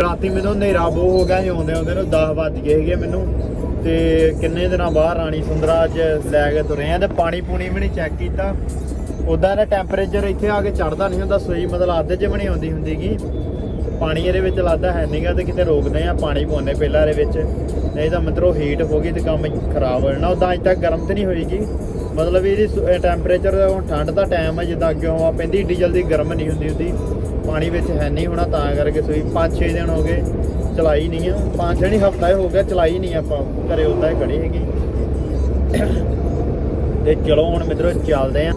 ਰਾਤੀ ਮੈਨੂੰ ਹਨੇਰਾ ਬੋ ਹੋ ਗਿਆ ਸੀ ਆਉਂਦੇ ਆਉਂਦੇ ਨੂੰ 10 ਵੱਜ ਗਏ ਸੀਗੇ ਮੈਨੂੰ, ਤੇ ਕਿੰਨੇ ਦਿਨਾਂ ਬਾਅਦ ਰਾਣੀ ਸੁੰਦਰਾ ਅੱਜ ਲੈ ਕੇ ਤੁਰੇ ਆ ਤੇ ਪਾਣੀ ਪੂਣੀ ਵੀ ਨਹੀਂ ਚੈੱਕ ਕੀਤਾ। ਉਦਾਂ ਦਾ ਟੈਂਪਰੇਚਰ ਇੱਥੇ ਆ ਕੇ ਚੜਦਾ ਨਹੀਂ ਹੁੰਦਾ, ਸੋਈ ਮਤਲਬ ਅੱਧ ਚ ਵੀ ਨਹੀਂ ਆਉਂਦੀ ਹੁੰਦੀਗੀ ਪਾਣੀ ਇਹਦੇ ਵਿੱਚ ਲੱਗਦਾ ਹੈ ਨਹੀਂਗਾ ਤੇ ਕਿਤੇ ਰੋਕਦੇ ਆ, ਪਾਣੀ ਪਾਉਂਦੇ ਪਹਿਲਾਂ ਇਹਦੇ ਵਿੱਚ। ਨਹੀਂ ਤਾਂ ਮਤਲਬ ਹੀਟ ਹੋ ਗਈ ਤੇ ਕੰਮ ਖਰਾਬ ਹੋ ਜਾਣਾ। ਉਦਾਂ ਅਜ ਤੱਕ ਗਰਮ ਤੇ ਨਹੀਂ ਹੋਏਗੀ ਮਤਲਬ ਇਹਦੀ ਟੈਂਪਰੇਚਰ ਹੁਣ ਠੰਡ ਦਾ ਟਾਈਮ ਹੈ ਜਿੱਦਾਂ ਅੱਗੇ ਹਵਾ ਪੈਂਦੀ ਏਡੀ ਜਲਦੀ ਗਰਮ ਨਹੀਂ ਹੁੰਦੀ ਹੁੰਦੀ। ਪਾਣੀ ਵਿੱਚ ਹੈ ਨਹੀਂ ਹੋਣਾ ਤਾਂ ਕਰਕੇ ਸੂਈ 5-6 ਦਿਨ ਹੋ ਗਏ ਚਲਾਈ ਨਹੀਂ ਆ। ਪੰਜ ਛੇ ਨਹੀਂ ਹਫਤਾ ਹੀ ਹੋ ਗਿਆ ਚਲਾਈ ਨਹੀਂ ਆਪਾਂ ਘਰੇ ਉਦਾਂ ਹੀ ਖੜੀ ਹੈਗੀ। ਤੇ ਚਲੋ ਹੁਣ ਮਿੱਤਰੋ ਚੱਲਦੇ ਆ।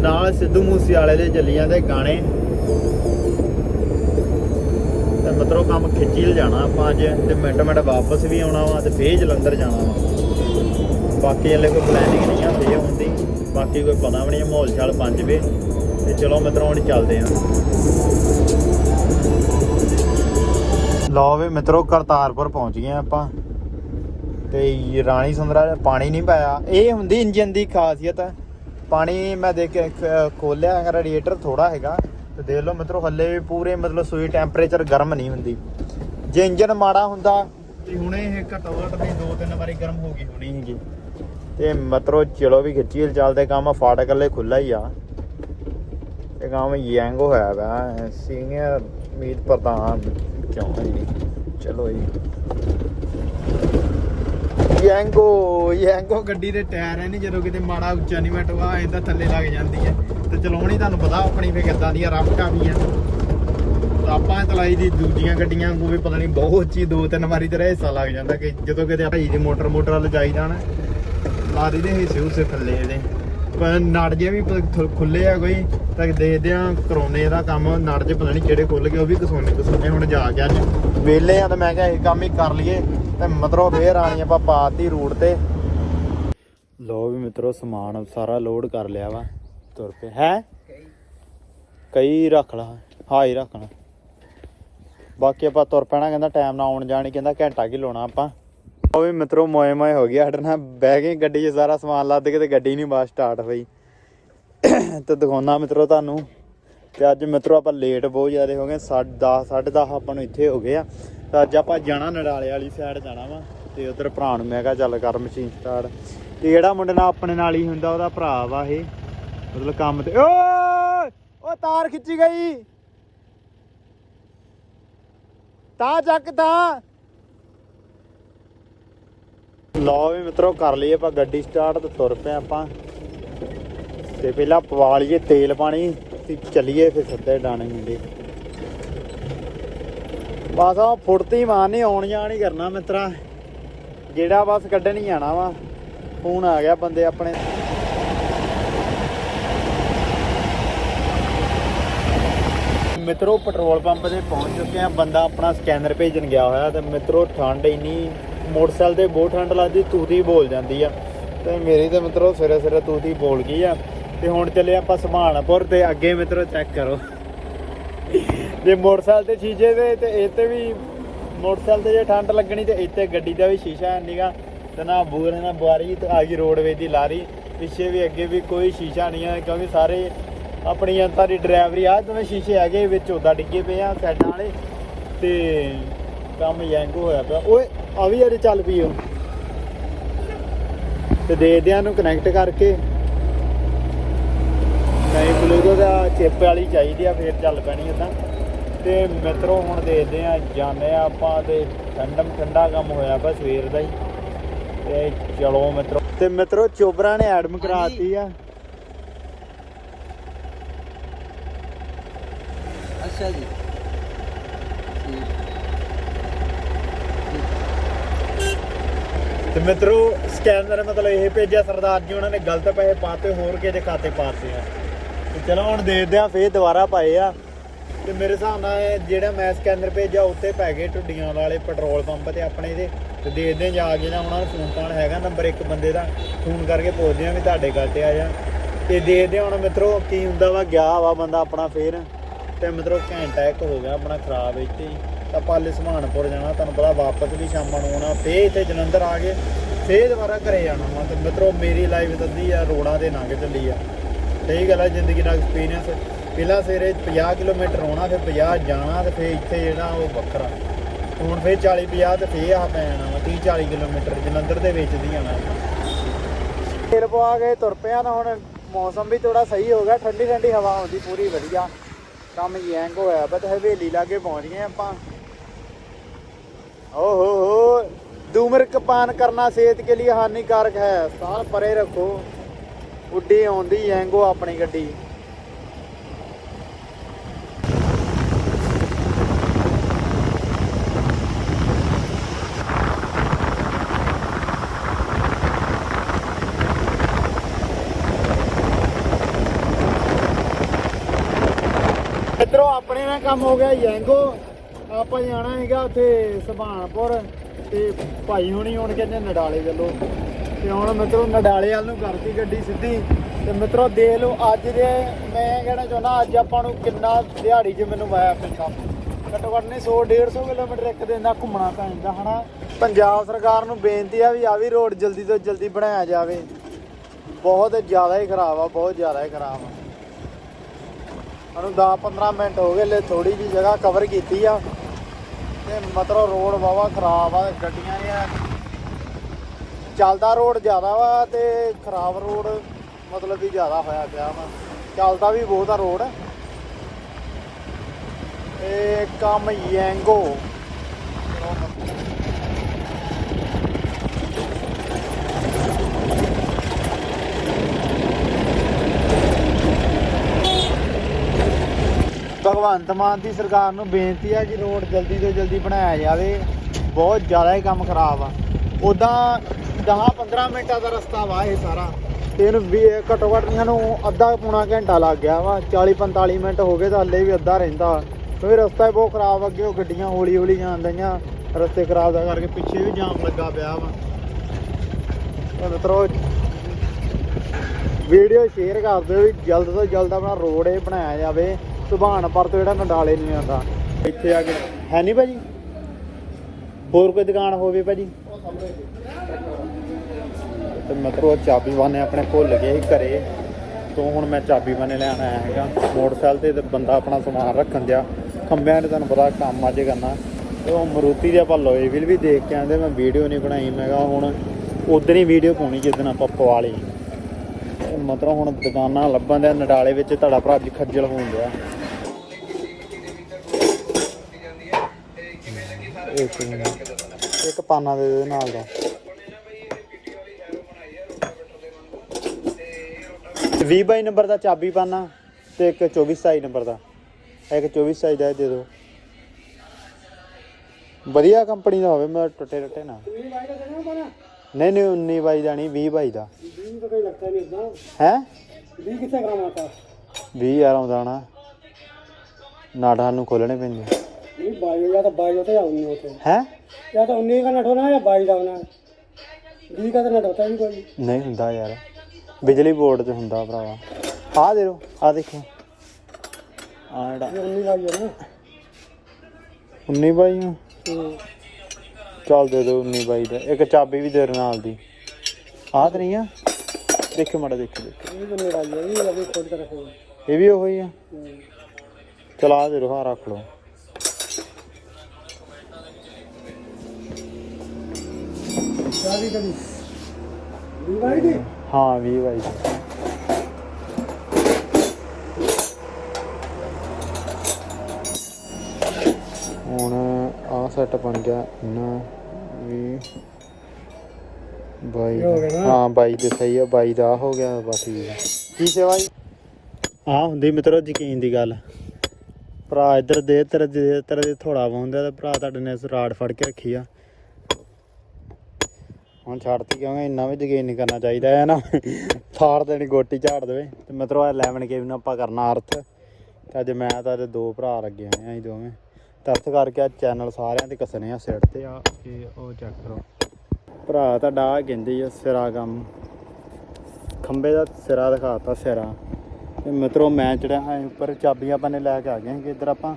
ਨਾਲ ਸਿੱਧੂ ਮੂਸੇ ਵਾਲੇ ਦੇ ਚੱਲੀ ਦੇ ਗਾਣੇ। ਤੇ ਮਤਰੋ ਕੰਮ ਖਿੱਚੀ ਲ ਜਾਣਾ ਆਪਾਂ ਅੱਜ ਤੇ ਮਿੰਟ ਮਿੰਟ ਵਾਪਸ ਵੀ ਆਉਣਾ ਵਾ ਤੇ ਫੇਰ ਜਲੰਧਰ ਜਾਣਾ ਵਾ। ਬਾਕੀ ਹਲੇ ਕੋਈ ਪਲੈਨਿੰਗ ਨਹੀਂ ਆ ਫੇਰ ਹੁੰਦੀ ਬਾਕੀ ਕੋਈ ਪਤਾ ਵੀ ਨਹੀਂ ਆ, ਮਾਹੌਲ ਚਾਲ ਪੰਜ ਜਵੇ। ਚਲੋ ਮਿੱਤਰੋ ਹੁਣ ਚੱਲਦੇ ਆ ਲਓ ਵੀ ਮਿੱਤਰੋ, ਕਰਤਾਰਪੁਰ ਪਹੁੰਚ ਗਏ ਆਪਾਂ। ਤੇ ਰਾਣੀ ਸੁੰਦਰਾ ਪਾਣੀ ਨਹੀਂ ਪਾਇਆ। ਇਹ ਹੁੰਦੀ ਇੰਜਨ ਦੀ ਖਾਸੀਅਤ। ਪਾਣੀ ਮੈਂ ਦੇਖ ਕੇ ਖੋਲਿਆ, ਹੈਗਾ ਰੇਡੀਏਟਰ ਥੋੜਾ ਹੈਗਾ। ਤੇ ਦੇਖ ਲਓ ਮਿੱਤਰੋ, ਹੱਲੇ ਵੀ ਪੂਰੇ ਮਤਲਬ ਸੂਈ ਟੈਂਪਰੇਚਰ ਗਰਮ ਨਹੀਂ ਹੁੰਦੀ। ਜੇ ਇੰਜਨ ਮਾੜਾ ਹੁੰਦਾ ਤੇ ਹੁਣੇ ਇਹ ਘੱਟੋ ਘੱਟ ਵੀ ਦੋ ਤਿੰਨ ਵਾਰੀ ਗਰਮ ਹੋ ਗਈ ਹੋਣੀ ਹੈਗੀ। ਤੇ ਮਿੱਤਰੋ, ਚਲੋ ਵੀ ਖਿੱਚੀ, ਚੱਲਦੇ ਕੰਮ, ਫਾਟਕ ਹਲੇ ਖੁੱਲਾ ਹੀ ਆ। ਇਹ ਕੰਮ ਯੈਂਗ ਹੋਇਆ ਵਾ। ਸੀਨੀਅਰ ਮੀਤ ਪ੍ਰਧਾਨ। ਕਿਉਂ ਹੈ ਜੀ ਚਲੋ ਜੀ। ਯੈਂਗੋ ਯੈਂਗੋ ਗੱਡੀ ਦੇ ਟਾਇਰ ਹੈ ਨਹੀਂ ਜਦੋਂ ਕਿਤੇ ਮਾੜਾ ਉੱਚਾ ਨਹੀਂ ਮਟਵਾ ਇਹ ਥੱਲੇ ਲੱਗ ਜਾਂਦੀ ਹੈ। ਤੇ ਚਲਾਉਣੀ ਤੁਹਾਨੂੰ ਪਤਾ, ਆਪਣੀ ਫੇ ਕਿੱਦਾਂ ਦੀਆਂ ਰਫਟਾਂ ਵੀ ਆ ਆਪਾਂ ਚਲਾਈ ਦੀ ਦੂਜੀਆਂ ਗੱਡੀਆਂ ਨੂੰ ਵੀ ਪਤਾ ਨਹੀਂ ਬਹੁਤ ਉੱਚੀ ਦੋ ਤਿੰਨ ਵਾਰੀ ਤੇਰਾ ਹਿੱਸਾ ਲੱਗ ਜਾਂਦਾ ਕਿ ਜਦੋਂ ਕਿਤੇ ਭਾਈ ਦੀ ਮੋਟਰ ਮੋਟਰ ਵੱਲ ਜਾਈ ਜਾਣ ਲਾਰੀ ਦੇ ਹਿੱਸੇ ਉਸੇ ਥੱਲੇ ਇਹਦੇ। ਨੜ ਜੇ ਵੀ ਖੁੱਲੇ ਆ ਕੋਈ, ਤਾਂ ਦੇਖਦੇ ਆ ਕਰੋਨੇ ਦਾ ਕੰਮ। ਨੜ ਜੇ ਪਤਾ ਨਹੀਂ ਕਿਹੜੇ ਖੁੱਲ ਗਏ, ਉਹ ਵੀ ਕਸੋਨੇ ਕਸੋਨੇ ਹੁਣ ਜਾ ਕੇ ਅੱਜ। ਵੇਲੇ ਆ ਤਾਂ ਮੈਂ ਕਿਹਾ ਇਹ ਕੰਮ ਹੀ ਕਰ ਲਈਏ, ਤੇ ਮਤਰੋ ਫੇਰ ਆਣੀ ਆਪਾਂ ਪਾਤੀ ਰੂਟ ਤੇ। ਲੋ ਵੀ ਮਿੱਤਰੋ, ਸਮਾਨ ਸਾਰਾ ਲੋਡ ਕਰ ਲਿਆ ਵਾ, ਤੁਰ ਪਏ। ਹੈ? ਕਈ ਰੱਖ ਲਾ, ਹਾਂ ਹੀ ਰੱਖਣਾ ਬਾਕੀ ਆਪਾਂ ਤੁਰ ਪੈਣਾ, ਕਹਿੰਦਾ ਟਾਈਮ ਨਾ ਆਉਣ ਜਾਣੀ ਕਹਿੰਦਾ ਘੰਟਾ ਕੀ ਲਾਉਣਾ ਆਪਾਂ। ਉਹ ਵੀ ਮਿੱਤਰੋ ਮੋਏ ਮੋਏ ਹੋ ਗਿਆ ਸਾਡੇ ਨਾਲ। ਬਹਿ ਗਏ ਗੱਡੀ 'ਚ ਸਾਰਾ ਸਮਾਨ ਲੱਦ ਕੇ ਤੇ ਗੱਡੀ ਨਹੀਂ ਬਾਅਦ ਸਟਾਰਟ ਹੋਈ। ਤੇ ਦਿਖਾਉਣਾ ਮਿੱਤਰੋ ਤੁਹਾਨੂੰ। ਤੇ ਅੱਜ ਮਿੱਤਰੋ ਆਪਾਂ ਲੇਟ ਬਹੁਤ ਜ਼ਿਆਦਾ ਹੋ ਗਏ। 10 10:30 ਆਪਾਂ ਨੂੰ ਇੱਥੇ ਹੋ ਗਏ ਆ। ਤਾਂ ਅੱਜ ਆਪਾਂ ਜਾਣਾ ਨਡਾਲੇ ਵਾਲੀ ਸਾਈਡ ਜਾਣਾ ਵਾ। ਤੇ ਉਧਰ ਭਰਾ ਨੂੰ ਮੈਂ ਕਿਹਾ ਚੱਲ ਕਰ ਮਸ਼ੀਨ ਸਟਾਰਟ ਤੇ ਜਿਹੜਾ ਮੁੰਡੇ ਨਾਲ ਆਪਣੇ ਨਾਲ ਹੀ ਹੁੰਦਾ, ਉਹਦਾ ਭਰਾ ਵਾ ਇਹ। ਮਤਲਬ ਕੰਮ ਤੇ, ਓਏ! ਉਹ ਤਾਰ ਖਿੱਚੀ ਗਈ। ਤਾਂ ਚੱਕ ਤਾਂ। ਲਓ ਵੀ ਮਿੱਤਰੋ, ਕਰ ਲਈ ਆਪਾਂ ਗੱਡੀ ਸਟਾਰਟ ਤੇ ਤੁਰ ਪਏ ਆਪਾਂ। ਤੇ ਪਹਿਲਾਂ ਪਵਾ ਲਈਏ ਤੇਲ ਪਾਣੀ, ਤੇ ਚੱਲੀਏ ਫਿਰ ਸਿੱਧੇ ਡਾਣੇ ਹੁੰਦੇ ਬਸ ਆ ਫੁਰਤੀ ਮਾਰਨੀ, ਆਉਣ ਜਾਣ ਹੀ ਕਰਨਾ ਮਿੱਤਰਾ। ਜਿਹੜਾ ਬਸ ਕੱਢਣ ਹੀ ਆਣਾ ਵਾ। ਫੋਨ ਆ ਗਿਆ ਬੰਦੇ ਆਪਣੇ। ਮਿੱਤਰੋ, ਪੈਟਰੋਲ ਪੰਪ ਤੇ ਪਹੁੰਚ ਚੁੱਕੇ ਆ। ਬੰਦਾ ਆਪਣਾ ਸਕੈਨਰ ਭੇਜਣ ਗਿਆ ਹੋਇਆ ਤੇ ਮਿੱਤਰੋ, ਠੰਡ ਇੰਨੀ ਮੋਟਰਸਾਈਕਲ ਤੇ ਬਹੁਤ ਠੰਡ ਲੱਗਦੀ, ਤੂਤੀ ਬੋਲ ਜਾਂਦੀ ਆ। ਤੇ ਮੇਰੀ ਤੇ ਮਿੱਤਰੋ ਸਿਰੇ ਸਿਰੇ ਤੂਤੀ ਬੋਲ ਗਈ ਆ। ਤੇ ਹੁਣ ਚੱਲੇ ਆਪਾਂ ਸੁਭਾਨਪੁਰ ਤੇ ਅੱਗੇ ਮਿੱਤਰੋ ਚੈੱਕ ਕਰੋ। ਜੇ ਮੋਟਰਸਾਈਕਲ ਤੇ ਸ਼ੀਸ਼ੇ ਦੇ ਤੇ ਇੱਥੇ ਵੀ ਮੋਟਰਸਾਈਕਲ ਤੇ ਜੇ ਠੰਡ ਲੱਗਣੀ ਤੇ ਇੱਥੇ ਗੱਡੀ ਦਾ ਵੀ ਸ਼ੀਸ਼ਾ ਨਹੀਂਗਾ ਤੇ ਨਾ ਬੂਰ ਨਾ ਬੁਆਰੀ ਤੇ ਆ ਗਈ ਰੋਡਵੇਜ ਦੀ ਲਾਰੀ। ਪਿੱਛੇ ਵੀ ਅੱਗੇ ਵੀ ਕੋਈ ਸ਼ੀਸ਼ਾ ਨਹੀਂ ਹੈ ਕਿਉਂਕਿ ਸਾਰੇ ਆਪਣੀ ਜਨਤਾ ਦੀ ਡਰਾਈਵਰੀ ਆ ਜਿਵੇਂ ਸ਼ੀਸ਼ੇ ਹੈਗੇ, ਵਿੱਚ ਉਹਦਾ ਡਿੱਗੇ ਪਏ ਆ ਸਾਈਡਾਂ ਵਾਲੇ। ਤੇ ਕੰਮ ਯੈਂਗ ਹੋਇਆ ਪਿਆ। ਓਏ ਆ ਵੀ ਅਰੇ ਚੱਲ ਪਈ ਉਹ ਤੇ ਦੇਖਦੇ ਆ ਨੂੰ ਕਨੈਕਟ ਕਰਕੇ। ਨਹੀਂ ਬਲੂਟੂਥ ਦਾ ਚਿੱਪ ਵਾਲੀ ਚਾਹੀਦੀ ਆ ਫੇਰ ਚੱਲ ਪੈਣੀ ਉਦਾਂ ਤੇ। ਮਿੱਤਰੋ ਹੁਣ ਦੇਖਦੇ ਆ ਜਾਂਦੇ ਆ ਆਪਾਂ ਤੇ ਠੰਡਮ ਠੰਡਾ ਕੰਮ ਹੋਇਆ ਪਿਆ ਸਵੇਰ ਦਾ ਹੀ। ਤੇ ਚਲੋ ਮਿੱਤਰੋ। ਤੇ ਮਿੱਤਰੋ ਚੋਬਰਾ ਨੇ ਐਡਮ ਕਰਾਤੀ ਆ। ਅੱਛਾ ਜੀ। ਤੇ ਮਿੱਤਰੋ, ਸਕੈਨਰ ਮਤਲਬ ਇਹ ਭੇਜਿਆ ਸਰਦਾਰ ਜੀ, ਉਹਨਾਂ ਨੇ ਗਲਤ ਪੈਸੇ ਪਾਤੇ, ਹੋਰ ਕਿਸੇ ਦੇ ਖਾਤੇ ਪਾਤੇ ਆ। ਤੇ ਚਲੋ ਹੁਣ ਦੇਖਦੇ ਆ ਫੇਰ ਦੁਬਾਰਾ ਪਾਏ ਆ। ਤੇ ਮੇਰੇ ਹਿਸਾਬ ਨਾਲ ਜਿਹੜਾ ਮੈਂ ਸਕੈਨਰ ਭੇਜਿਆ, ਉੱਤੇ ਪੈ ਗਏ ਟੁੱਡੀਆਂ ਵਾਲੇ ਪੈਟਰੋਲ ਪੰਪ ਤੇ ਆਪਣੇ ਦੇ। ਤੇ ਦੇਖਦੇ ਆ ਜਾ ਕੇ ਨਾ ਉਹਨਾਂ ਨੂੰ ਫੋਨ ਪਾਣ ਹੈਗਾ ਨੰਬਰ ਇੱਕ ਬੰਦੇ ਦਾ। ਫੋਨ ਕਰਕੇ ਪੁੱਛਦੇ ਆ ਵੀ ਤੁਹਾਡੇ ਗੱਲ ਤੇ ਆ ਜਾਂ ਤੇ ਦੇਖਦੇ ਆ ਹੁਣ ਮਿੱਤਰੋ, ਕੀ ਹੁੰਦਾ ਵਾ, ਗਿਆ ਵਾ ਬੰਦਾ ਆਪਣਾ ਫੇਰ। ਤੇ ਮਿੱਤਰੋ, ਘੰਟਾ ਇੱਕ ਹੋ ਗਿਆ, ਆਪਣਾ ਖਰਾਬ ਇੱਥੇ ਹੀ। ਤਾਂ ਪਾਲੇ ਸਮਾਨਪੁਰ ਜਾਣਾ, ਤੁਹਾਨੂੰ ਪਤਾ ਵਾਪਸ ਵੀ ਸ਼ਾਮਾਂ ਨੂੰ ਆਉਣਾ, ਫੇਰ ਇੱਥੇ ਜਲੰਧਰ ਆ ਕੇ ਫੇਰ ਦੁਬਾਰਾ ਘਰੇ ਜਾਣਾ ਵਾ। ਤੇ ਮਿੱਤਰੋ, ਮੇਰੀ ਲਾਈਫ ਦੱਦੀ ਆ ਰੋਡਾਂ ਦੇ ਲੰਘ ਚੱਲੀ ਆ। ਸਹੀ ਗੱਲ ਆ, ਜ਼ਿੰਦਗੀ ਦਾ ਐਕਸਪੀਰੀਅੰਸ ਪਹਿਲਾਂ ਸਵੇਰੇ 50 ਕਿਲੋਮੀਟਰ ਆਉਣਾ, ਫਿਰ 50 ਜਾਣਾ, ਤੇ ਫਿਰ ਇੱਥੇ ਜਿਹੜਾ ਉਹ ਵੱਖਰਾ। ਹੁਣ ਫਿਰ 40 50 ਤੇ ਫੇਰ ਆ ਪੈਣਾ ਵਾ 30 40 ਕਿਲੋਮੀਟਰ ਜਲੰਧਰ ਦੇ ਵਿੱਚ ਦੀ ਆਣਾ ਤੇਲ ਪਵਾ ਕੇ ਤੁਰ ਪਿਆ ਨਾ ਹੁਣ ਮੌਸਮ ਵੀ ਥੋੜਾ ਸਹੀ ਹੋ ਗਿਆ ਠੰਡੀ ਠੰਡੀ ਹਵਾ ਆਉਂਦੀ, ਪੂਰੀ ਵਧੀਆ। ਕੰਮ ਯੈਂਗ ਹੋਇਆ ਬਟ ਹਵੇਲੀ ਲਾਗੇ ਪਹੁੰਚ ਗਏ ਆਪਾਂ। ਓ ਹੋ ਹੋ धूम्रपान करना सेहत के लिए हानिकारक है साल परे रखो ਉੱਡੀ ਆਉਂਦੀ ਯੈਂਗੋ ਆਪਣੀ ਗੱਡੀ ਇਧਰੋਂ ਆਪਣੇ ਨਾਲ ਕੰਮ ਹੋ ਗਿਆ ਯੈਂਗੋ ਆਪਾਂ ਜਾਣਾ ਹੈਗਾ ਉੱਥੇ ਸੁਭਾਨਪੁਰ ਤੇ ਭਾਈ ਹੁਣੀ ਹੁਣ ਕਹਿੰਦੇ ਨਡਾਲੇ ਵੱਲੋਂ ਤੇ ਹੁਣ ਮਿੱਤਰੋ ਨਡਾਲੇ ਵੱਲ ਨੂੰ ਕਰਤੀ ਗੱਡੀ ਸਿੱਧੀ। ਤੇ ਮਿੱਤਰੋ ਦੇਖ ਲਓ ਅੱਜ ਦੇ ਮੈਂ ਕਹਿਣਾ ਚਾਹੁੰਦਾ ਅੱਜ ਆਪਾਂ ਨੂੰ ਕਿੰਨਾ ਦਿਹਾੜੀ 'ਚ ਮੈਨੂੰ ਵਾਇਆ ਪੈਂਦਾ। ਘੱਟੋ ਘੱਟ ਨਹੀਂ 100 150 ਕਿਲੋਮੀਟਰ ਇੱਕ ਦਿਨ ਦਾ ਘੁੰਮਣਾ ਪੈਂਦਾ ਹਨਾ। ਪੰਜਾਬ ਸਰਕਾਰ ਨੂੰ ਬੇਨਤੀ ਆ ਵੀ ਆ ਵੀ ਰੋਡ ਜਲਦੀ ਤੋਂ ਜਲਦੀ ਬਣਾਇਆ ਜਾਵੇ। ਬਹੁਤ ਜ਼ਿਆਦਾ ਹੀ ਖਰਾਬ ਆ, ਬਹੁਤ ਜ਼ਿਆਦਾ ਹੀ ਖਰਾਬ ਆ। ਸਾਨੂੰ 10-15 ਮਿੰਟ ਹੋ ਗਏ ਲੈ ਥੋੜੀ ਜੀ ਜਗ੍ਹਾ ਕਵਰ ਕੀਤੀ ਆ। ਤੇ ਮਤਲਬ ਰੋਡ ਵਾਵਾ ਖਰਾਬ ਆ, ਗੱਡੀਆਂ ਦੀਆਂ। ਚੱਲਦਾ ਰੋਡ ਜ਼ਿਆਦਾ ਵਾ ਤੇ ਖਰਾਬ ਰੋਡ ਮਤਲਬ ਵੀ ਜ਼ਿਆਦਾ ਹੋਇਆ ਪਿਆ ਵਾ। ਚੱਲਦਾ ਵੀ ਬਹੁਤ ਆ ਰੋਡ। ਇਹ ਕੰਮ ਯੈਂਗੋ। ਭਗਵੰਤ ਮਾਨ ਦੀ ਸਰਕਾਰ ਨੂੰ ਬੇਨਤੀ ਹੈ ਕਿ ਰੋਡ ਜਲਦੀ ਤੋਂ ਜਲਦੀ ਬਣਾਇਆ ਜਾਵੇ। ਬਹੁਤ ਜ਼ਿਆਦਾ ਹੀ ਕੰਮ ਖਰਾਬ ਆ। ਉਦਾਂ 10-15 ਮਿੰਟਾਂ ਦਾ ਰਸਤਾ ਵਾ ਇਹ ਸਾਰਾ। ਤੇ ਇਹਨੂੰ ਵੀ ਘੱਟੋ ਘੱਟ ਇਹਨਾਂ ਨੂੰ ਅੱਧਾ ਪੌਣਾ ਘੰਟਾ ਲੱਗ ਗਿਆ ਵਾ। 40-45 ਮਿੰਟ ਹੋ ਗਏ ਤਾਂ ਹੱਲੇ ਵੀ ਅੱਧਾ ਰਹਿੰਦਾ। ਕਿਉਂਕਿ ਰਸਤਾ ਹੀ ਬਹੁਤ ਖਰਾਬ ਅੱਗੇ ਉਹ ਗੱਡੀਆਂ ਹੌਲੀ ਹੌਲੀ ਜਾਂਦੀਆਂ ਰਸਤੇ ਖਰਾਬ ਦਾ ਕਰਕੇ ਪਿੱਛੇ ਵੀ ਜਾਮ ਲੱਗਾ ਪਿਆ ਵਾ। ਤੇ ਮਿੱਤਰੋ, ਵੀਡੀਓ ਸ਼ੇਅਰ ਕਰ ਦਿਓ ਵੀ ਜਲਦ ਤੋਂ ਜਲਦ ਆਪਣਾ ਰੋਡ ਇਹ ਬਣਾਇਆ ਜਾਵੇ। ਸੁਭਾਨਪੁਰ ਤੋਂ ਜਿਹੜਾ ਨਡਾਲੇ ਨਹੀਂ ਆਉਂਦਾ। ਇੱਥੇ ਆ ਕੇ ਹੈ ਨਹੀਂ ਭਾਜੀ? ਹੋਰ ਕੋਈ ਦੁਕਾਨ ਹੋਵੇ ਭਾਜੀ? ਤੇ ਮਤਲਬ ਚਾਬੀ ਬਾਨੇ ਆਪਣੇ ਭੁੱਲ ਗਏ ਸੀ ਘਰੇ। ਤੋਂ ਹੁਣ ਮੈਂ ਚਾਬੀ ਵਾਨੇ ਲੈਣ ਆਇਆ ਹੈਗਾ ਮੋਟਰਸਾਈਕਲ ਤੇ ਤੇ ਬੰਦਾ ਆਪਣਾ ਸਮਾਨ ਰੱਖਣ ਦਿਆ ਖੰਭਿਆਂ ਨੇ ਤੁਹਾਨੂੰ ਪਤਾ ਕੰਮ ਅੱਜ ਕਰਨਾ। ਤੇ ਉਹ ਮਰੂਤੀ ਦੇ ਆਪਾਂ ਲੋਏ ਵੀਲ ਵੀ ਦੇਖ ਕੇ ਆਂਦੇ ਮੈਂ ਵੀਡੀਓ ਨਹੀਂ ਬਣਾਈ। ਮੈਂ ਕਿਹਾ ਹੁਣ ਉਦੋਂ ਹੀ ਵੀਡੀਓ ਪਾਉਣੀ ਜਿੱਦਣ ਆਪਾਂ ਪਵਾ ਲਈ ਮਤਲਬ ਹੁਣ ਦੁਕਾਨਾਂ ਲੱਭਣ ਦੇ ਨਡਾਲੇ ਵਿੱਚ ਤੁਹਾਡਾ ਭਰਾ ਜੀ ਖੱਜਲ ਹੋਣ ਦਿਆ ਇੱਕ ਮਿੰਟ। ਇੱਕ ਪਾਨਾ ਦੇ ਦੇ ਨਾਲ ਦਾ। 20 ਬਾਈ ਨੰਬਰ ਦਾ ਚਾਬੀ ਪਾਨਾ ਤੇ ਇੱਕ 24 ਸਾਈਜ਼ ਨੰਬਰ ਦਾ। ਇੱਕ 24 ਸਾਈਜ਼ ਦਾ ਦੇ ਦਿਓ ਵਧੀਆ ਕੰਪਨੀ ਦਾ ਹੋਵੇ, ਮੈਂ ਟੁੱਟੇ ਟੁੱਟੇ ਨਾ। ਨਹੀਂ ਨਹੀਂ 19 ਬਾਈ ਦਾ ਨਹੀਂ 20 ਬਾਈ ਦਾ। 20 ਤਾਂ ਕੋਈ ਹੈ? 20 ਕਿੱਥੇ ਗ੍ਰਾਮ ਆਤਾ 20 ਯਾਰ ਆਉਂਦਾ ਨਾ ਨਾੜਾ ਨੂੰ ਖੋਲਣੇ ਪੈਂਦੇ। नहीं बाईस या तो बाईस होते या उन्नीस होते ਹੈ या तो उन्नीस का नट होना है या बाईस का होना है बीस का तो नट होता ही कोई ਨਹੀਂ ਹੁੰਦਾ ਯਾਰ ਬਿਜਲੀ ਬੋਰਡ ਤੇ ਹੁੰਦਾ ਭਰਾਵਾ ਆ ਦੇ ਲੋ ਆ ਦੇਖੋ ਆ ਜਿਹੜਾ ये उन्नीस बाईस है ना 19 ਬਾਈ ਆ हम्म। ਚੱਲ ਦੇ ਦੋ 19 ਬਾਈ ਦਾ ਇੱਕ ਚਾਬੀ ਵੀ ਦੇ ਨਾਲ ਦੀ ਆਹ ਤੇ ਨਹੀਂ ਆ ਦੇਖੋ ਮੜਾ ਦੇਖੋ ਦੇਖੋ ये भी उन्नीस बाईस है ये अभी खोल कर रखे हैं ਇਹ ਵੀ ਉਹੀ ਆ हम्म। ਚਲ ਆ ਦੇ ਰੋ ਹਾਂ ਰੱਖ ਲਓ ਹਾਂ 20 ਬਾਈ। ਹੁਣ ਆ ਬਾਈ ਹਾਂ ਬਾਈ ਦੇ ਸਹੀ ਆ ਬਾਈ ਦਾ ਆਹ ਹੋ ਗਿਆ ਬਸ ਹੁੰਦੀ ਮਿੱਤਰੋ ਯਕੀਨ ਦੀ ਗੱਲ। ਭਰਾ ਇੱਧਰ ਦੇ ਤੇਰੇ ਦੇ ਤੇਰੇ ਦੇ ਥੋੜਾ ਵਾਉਂਦਾ ਤੇ ਭਰਾ ਤੁਹਾਡੇ ਨੇ ਰਾੜ ਫੜ ਕੇ ਰੱਖੀ ਆ। ਹੁਣ ਛੱਡਤੀ ਕਿਉਂਕਿ ਇੰਨਾ ਵੀ ਯਕੀਨ ਨਹੀਂ ਕਰਨਾ ਚਾਹੀਦਾ ਹੈ ਨਾ। ਫਾੜ ਦੇਣੀ ਗੋਟੀ ਝਾੜ ਦੇਵੇ। ਤੇ ਮਿੱਤਰੋ ਆ 11 ਕੇ ਨੂੰ ਆਪਾਂ ਕਰਨਾ ਅਰਥ। ਤੇ ਅੱਜ ਮੈਂ ਤਾਂ ਅੱਜ ਦੋ ਭਰਾ ਲੱਗੇ ਹੋਏ ਆ ਅਸੀਂ ਦੋਵੇਂ। ਤੇ ਅਰਥ ਕਰਕੇ ਆ ਚੈਨਲ ਸਾਰਿਆਂ ਦੇ ਕੱਸਣੇ ਆ ਸਿਰ ਤੇ ਆ ਇਹ ਉਹ ਚੈੱਕ ਕਰੋ। ਭਰਾ ਤੁਹਾਡਾ ਆ ਕਹਿੰਦੇ ਆ ਸਿਰਾ ਕੰਮ। ਖੰਬੇ ਦਾ ਸਿਰਾ ਦਿਖਾਤਾ ਸਿਰਾ। ਤੇ ਮਿੱਤਰੋ ਮੈਂ ਚੜਿਆ ਹਾਂ ਉੱਪਰ, ਚਾਬੀਆਂ ਆਪਾਂ ਨੇ ਲੈ ਕੇ ਆ ਗਏ ਹਾਂ ਕਿ ਇੱਧਰ ਆਪਾਂ।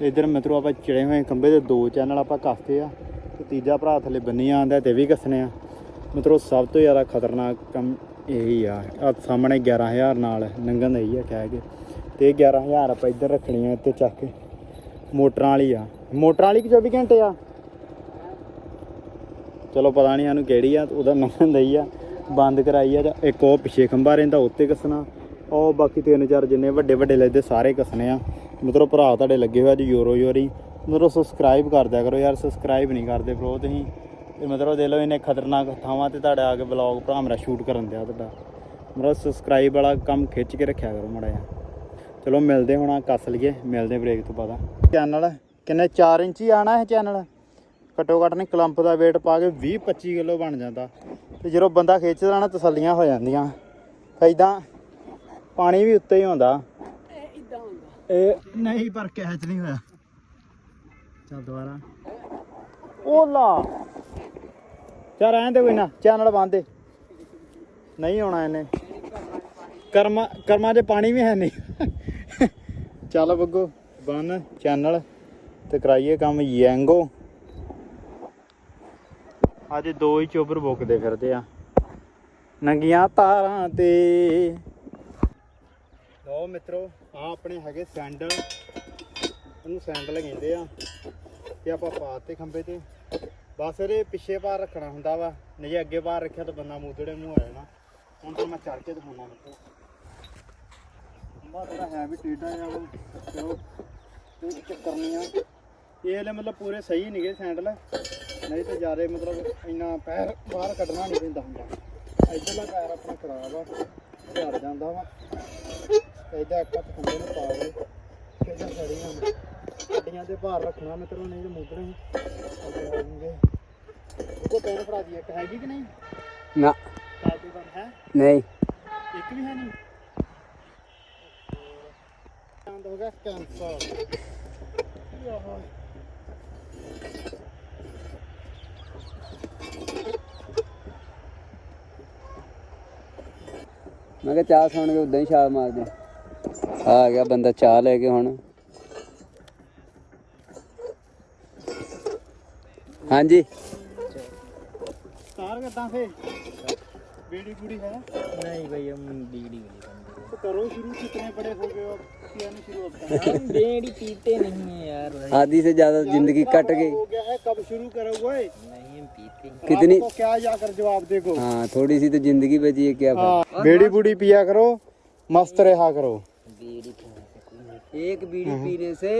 ਇੱਧਰ ਮਿੱਤਰੋ ਆਪਾਂ ਚੜੇ ਹੋਏ ਖੰਬੇ ਦੇ ਦੋ ਚੈਨਲ ਆਪਾਂ ਕੱਸਤੇ ਆ। ਤੇ ਤੀਜਾ ਭਰਾ ਥੱਲੇ ਬੰਨੀ ਆਂਦਾ ਤੇ ਵੀ ਕੱਸਣੇ ਆ। ਮਿੱਤਰੋ, ਸਭ ਤੋਂ ਜ਼ਿਆਦਾ ਖਤਰਨਾਕ ਕੰਮ ਇਹੀ ਆ। ਆ ਸਾਹਮਣੇ 11000 ਨਾਲ ਨੰਗਨ ਦਈ ਆ ਕਹਿ ਕੇ। ਤੇ 11000 ਆਪਾਂ ਇੱਧਰ ਰੱਖਣੀ ਆ ਇੱਥੇ ਚੱਕ ਕੇ। ਮੋਟਰਾਂ ਵਾਲੀ ਆ। ਮੋਟਰਾਂ ਵਾਲੀ ਕਿ 24 ਘੰਟੇ ਆ? ਚਲੋ ਪਤਾ ਨਹੀਂ ਸਾਨੂੰ ਕਿਹੜੀ ਆ, ਉਹਦਾ ਨਾਮ ਦਈ ਆ। ਬੰਦ ਕਰਾਈ ਆ ਜਾਂ ਇੱਕ ਉਹ ਪਿੱਛੇ ਖੰਭਾ ਰਹਿੰਦਾ, ਉੱਤੇ ਕੱਸਣਾ। ਉਹ ਬਾਕੀ ਤਿੰਨ ਚਾਰ ਜਿੰਨੇ ਵੱਡੇ ਵੱਡੇ ਲੈਦੇ ਸਾਰੇ ਕੱਸਣੇ ਆ। ਮਤਲਬ ਭਰਾ ਤੁਹਾਡੇ ਲੱਗੇ ਹੋਏ ਅੱਜ ਯੂਰੋ ਯੋਰੀ ਮਤਲਬ ਸਬਸਕ੍ਰਾਈਬ ਕਰ ਦਿਆ ਕਰੋ ਯਾਰ ਸਬਸਕ੍ਰਾਈਬ ਨਹੀਂ ਕਰਦੇ ਬ్రో ਤੁਸੀਂ। ਇਹ ਮਤਲਬ ਦੇ ਲਓ ਇਹਨੇ ਖਤਰਨਾਕ ਥਾਵਾਂ ਤੇ ਤੁਹਾਡੇ ਆ ਕੇ ਵਲੌਗ ਭਰਾ ਮੇਰਾ ਸ਼ੂਟ ਕਰਨ ਦਿਆ ਤੁਹਾਡਾ। ਮਤਲਬ ਸਬਸਕ੍ਰਾਈਬ ਵਾਲਾ ਕੰਮ ਖਿੱਚ ਕੇ ਰੱਖਿਆ ਕਰੋ ਮਾੜਾ ਜਿਹਾ। ਚਲੋ ਮਿਲਦੇ ਹੁਣ ਆ ਕੱਸ ਲਈਏ ਮਿਲਦੇ ਬ੍ਰੇਕ ਤੋਂ ਬਾਅਦ ਚੈਨਲ ਕਿੰਨੇ 4 ਇੰਚੀ ਆਣਾ ਇਹ ਚੈਨਲ ਘੱਟੋ ਘੱਟ ਨੇ ਕਲੰਪ ਦਾ weight ਪਾ ਕੇ 20 25 ਕਿਲੋ ਬਣ ਜਾਂਦਾ। ਤੇ ਜਦੋਂ ਬੰਦਾ ਖਿੱਚਦਾ ਨਾ ਤਸੱਲੀਆਂ ਹੋ ਜਾਂਦੀਆਂ। ਐਦਾਂ ਪਾਣੀ ਵੀ ਉੱਤੇ ਹੀ ਹੁੰਦਾ। ਇਦਾਂ ਹੁੰਦਾ। ਇਹ ਨਹੀਂ ਪਰ ਕੈਚ ਨਹੀਂ ਹੋਇਆ। ਚੱਲ ਦੁਬਾਰਾ। ਉਹ ਲਾ ਚੱਲ ਰਹਿਣ ਦੇ ਕੋਈ ਨਾ, ਚੈਨਲ ਬੰਦ ਦੇ ਨਹੀਂ ਆਉਣਾ ਇਹਨੇ। ਕਰਮਾ, ਕਰਮਾਂ 'ਚ ਪਾਣੀ ਵੀ ਹੈ ਨਹੀਂ। ਚੱਲ ਬੱਗੋ, ਬਨ ਚੈਨਲ ਤੇ ਕਰਾਈਏ ਕੰਮ ਯੈਂਗੋ। ਅੱਜ ਦੋ ਹੀ ਚੋਬਰ ਬੁੱਕਦੇ ਫਿਰਦੇ ਆ। ਨੰਗੀਆਂ ਤਾਰਾਂ ਤੇ। ਲਓ ਮਿੱਤਰੋ ਆ ਆਪਣੇ ਹੈਗੇ ਸੈਂਡਲ। ਇਹਨੂੰ ਸੈਂਡਲ ਕਹਿੰਦੇ ਆ ਤੇ ਆਪਾਂ ਪਾਤੇ ਖੰਬੇ ਤੇ। ਬਸ ਇਹਦੇ ਪਿੱਛੇ ਪਾਰ ਰੱਖਣਾ ਹੁੰਦਾ ਵਾ, ਨਹੀਂ ਜੇ ਅੱਗੇ ਬਾਹਰ ਰੱਖਿਆ ਤਾਂ ਬੰਦਾ ਮੂਧੜੇ ਮੂੰਹ ਆ ਜਾਣਾ। ਹੁਣ ਤਾਂ ਮੈਂ ਚੜ ਕੇ ਦਿਖਾਉਣਾ ਮਿੱਤਰੋ ਖੰਭਾ ਥੋੜਾ ਹੈ ਵੀ ਟੇਢਾ ਜਿਹਾ ਵਾ ਚਲੋ, ਕੋਈ ਚੱਕਰ ਨਹੀਂ ਆ। ਇਹ ਹਲੇ ਮਤਲਬ ਪੂਰੇ ਸਹੀ ਨਹੀਂਗੇ ਸੈਂਡਲ। ਨਹੀਂ ਤਾਂ ਜ਼ਿਆਦਾ ਮਤਲਬ ਇੰਨਾ ਪੈਰ ਬਾਹਰ ਕੱਢਣਾ ਨਹੀਂ ਪੈਂਦਾ ਹੁੰਦਾ। ਇੱਧਰਲਾ ਪੈਰ ਆਪਣਾ ਖਰਾਬ ਆ, ਝੜ ਜਾਂਦਾ ਵਾ। ਇਹਦਾ ਇੱਕ ਹੱਥ ਖੰਡੇ ਨੂੰ ਪਾ ਦੇ ਕਿਹਦਾ ਸੜੀਆਂ ਅੱਡੀਆਂ ਦੇ ਭਾਰ ਰੱਖਣਾ ਮਿੱਤਰੋ ਨਹੀਂ ਤੇ ਜਾਣਗੇ। ਕੋ ਪੈਨ ਫੜਾ ਦੀ ਇੱਕ ਹੈਗੀ ਕਿ ਨਹੀਂ? ਨਾ। ਕਾਜੂ ਬਣ ਹੈ? ਨਹੀਂ। ਇੱਕ ਵੀ ਹੈ ਨਹੀਂ? ਚੰਦ ਹੋ ਗਿਆ ਕੈਂਸਰ। ਮੈਂ ਕਿਹਾ ਚਾਹ ਸੁਣ ਕੇ ਉਦਾਂ ਹੀ ਛਾਲ ਮਾਰਦੇ। ਆ ਗਿਆ ਬੰਦਾ ਚਾਹ ਲੈ ਕੇ ਹੁਣ। हाँ जी तार करता से बीड़ी बुड़ी है नहीं भाई हम बीड़ी नहीं पीते तो करो शुरू कितने बड़े हो गए हो अब किया नहीं शुरू होता है हम बीड़ी पीते नहीं है यार आधी से ज़्यादा ज़िंदगी कट गई हो गया है कब शुरू करो हुए नहीं कितनी आपको क्या जाकर जवाब देखो हाँ थोड़ी सी तो ज़िंदगी बची है क्या हाँ, बेड़ी बुड़ी पिया करो मस्त रहा करो बीड़ी एक बीड़ी पीने से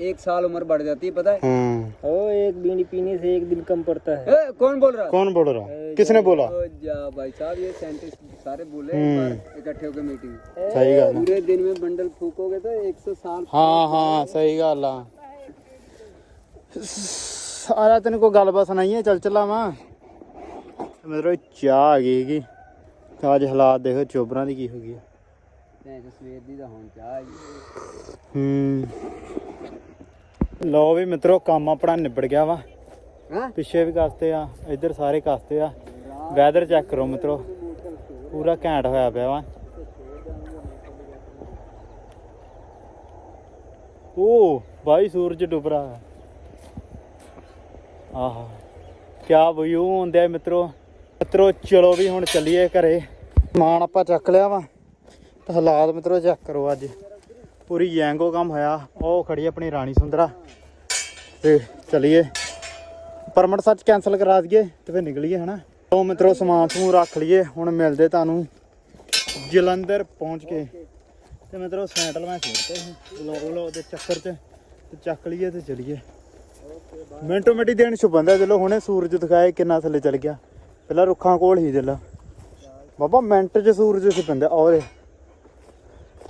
एक साल उम्र बढ़ जाती है पता है? हम्म। ओ, एक बीड़ी पीने से एक दिन कम पड़ता है। ए, कौन बोल रहा? कौन बोल रहा? ए, किसने बोला? जा भाई साहब ये साइंटिस्ट सारे बोले हम्म। इकट्ठे होकर मीटिंग सही गल पूरे दिन में बंडल फूकोगे तो एक सौ साल हाँ हाँ सही गल सारा तेन को कोई गलबात सुनाइए चल चला वहाँ मतलब चाह आ गई कि अज हालात देखो चोबर की हो गई ਭੈਣ ਸਵੇਰ ਦੀ ਤਾਂ ਹੁਣ ਚਾਹ ਹੂੰ ਲਓ ਵੀ ਮਿੱਤਰੋ ਕੰਮ ਆਪਣਾ ਨਿਬੜ ਗਿਆ ਵਾ। ਹਾਂ? ਪਿੱਛੇ ਵੀ ਕਸਤੇ ਆ ਇੱਧਰ ਸਾਰੇ ਕਸਤੇ ਆ। ਵੈਦਰ ਚੈੱਕ ਕਰੋ ਮਿੱਤਰੋ। ਪੂਰਾ ਘੈਂਟ ਹੋਇਆ ਪਿਆ ਵਾ। ਓ ਭਾਈ ਸੂਰਜ ਡੁੱਬ ਰਹਾ ਆਹਾ ਕਿਆ ਵਿਊ ਹੁੰਦਿਆ ਮਿੱਤਰੋ। ਮਿੱਤਰੋ ਚਲੋ ਵੀ ਹੁਣ ਚੱਲੀਏ ਘਰੇ। ਸਮਾਨ ਆਪਾਂ ਚੱਕ ਲਿਆ ਵਾ। ਤੇ ਹਾਲਾਤ ਮਿੱਤਰੋ ਚੈੱਕ ਕਰੋ ਅੱਜ। ਪੂਰੀ ਯੈਂਗੋ ਕੰਮ ਹੋਇਆ। ਉਹ ਖੜੀ ਆਪਣੀ ਰਾਣੀ ਸੁੰਦਰਾ। ਤੇ ਚਲਿਏ। ਪਰਮਿਟ ਸੱਚ ਕੈਨਸਲ ਕਰਾ ਦਈਏ ਤੇ ਫਿਰ ਨਿਕਲੀਏ, ਹਨਾ? ਉਹ ਮਿੱਤਰੋ, ਸਮਾਨ ਸਮੂਹ ਰੱਖ ਲਈਏ। ਹੁਣ ਮਿਲਦੇ ਤੁਹਾਨੂੰ ਜਲੰਧਰ ਪਹੁੰਚ ਕੇ। ਤੇ ਮਿੱਤਰੋ ਸੈਂਟਲ ਮੈਂ ਛੋੜਤੇ ਸੀ। ਲੋ ਦੇ ਚੱਕਰ 'ਚ। ਤੇ ਚੱਕ ਲਈਏ ਤੇ ਚਲੀਏ। ਮਿੰਟੋ ਮਿੰਟੀ ਦੇਣ ਛੁਪੰਦਾ ਚਲੋ, ਹੁਣੇ ਸੂਰਜ ਦਿਖਾਏ ਕਿੰਨਾ ਥੱਲੇ ਚਲ ਗਿਆ। ਪਹਿਲਾਂ ਰੁੱਖਾਂ ਕੋਲ ਹੀ ਦਿਲ ਬਾਬਾ, ਮਿੰਟ 'ਚ ਸੂਰਜ ਛੁਪੰਦਾ ਔਰੇ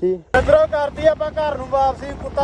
ਠੀਕ ਮਿੱਤਰੋ ਕਰਦੀ ਆਪਾਂ ਘਰ ਨੂੰ ਵਾਪਸੀ ਕੁੱਤਾ